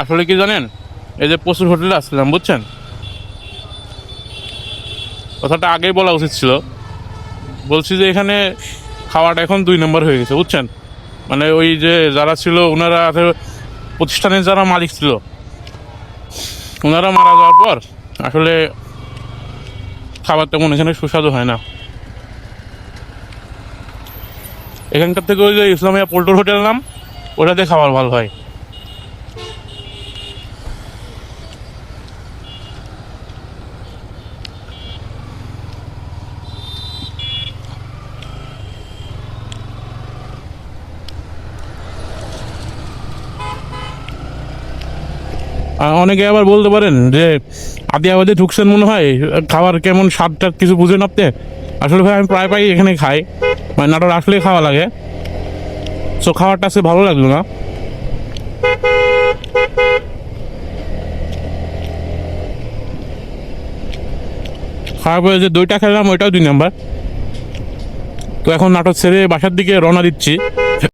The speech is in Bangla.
আসলে কি জানেন? এই যে প্রচুর হোটেলে আসছিলাম, বুঝছেন? কথাটা আগেই বলা উচিত ছিল। বলছি যে এখানে খাওয়াটা এখন দুই নম্বর হয়ে গেছে, বুঝছেন? মানে ওই যে যারা ছিল ওনারা প্রতিষ্ঠানের যারা মালিক ছিল ওনারা মারা যাওয়ার পর আসলে খাবার তেমন এখানে সুস্বাদু হয় না। এখানকার থেকে ওই যে ইসলামিয়া পোল্ট্রি হোটেল নাম, ওটাতে খাবার ভালো হয়। অনেকে আবার বলতে পারেন যে আদিয়াবাদে ঢুকছেন মনে হয় খাবার কেমন স্বাদটা কিছু বুঝেন আপনি আসলে ভাই, আমি প্রায় প্রায় এখানে খাই। মানে নাটোর আসলেই খাওয়া লাগে। সো খাবারটা সে ভালো লাগল না। খাওয়ার পরে যে দইটা খেলাম, ওইটাও দুই নাম্বার। তো এখন নাটক ছেড়ে বাসার দিকে রওনা দিচ্ছি।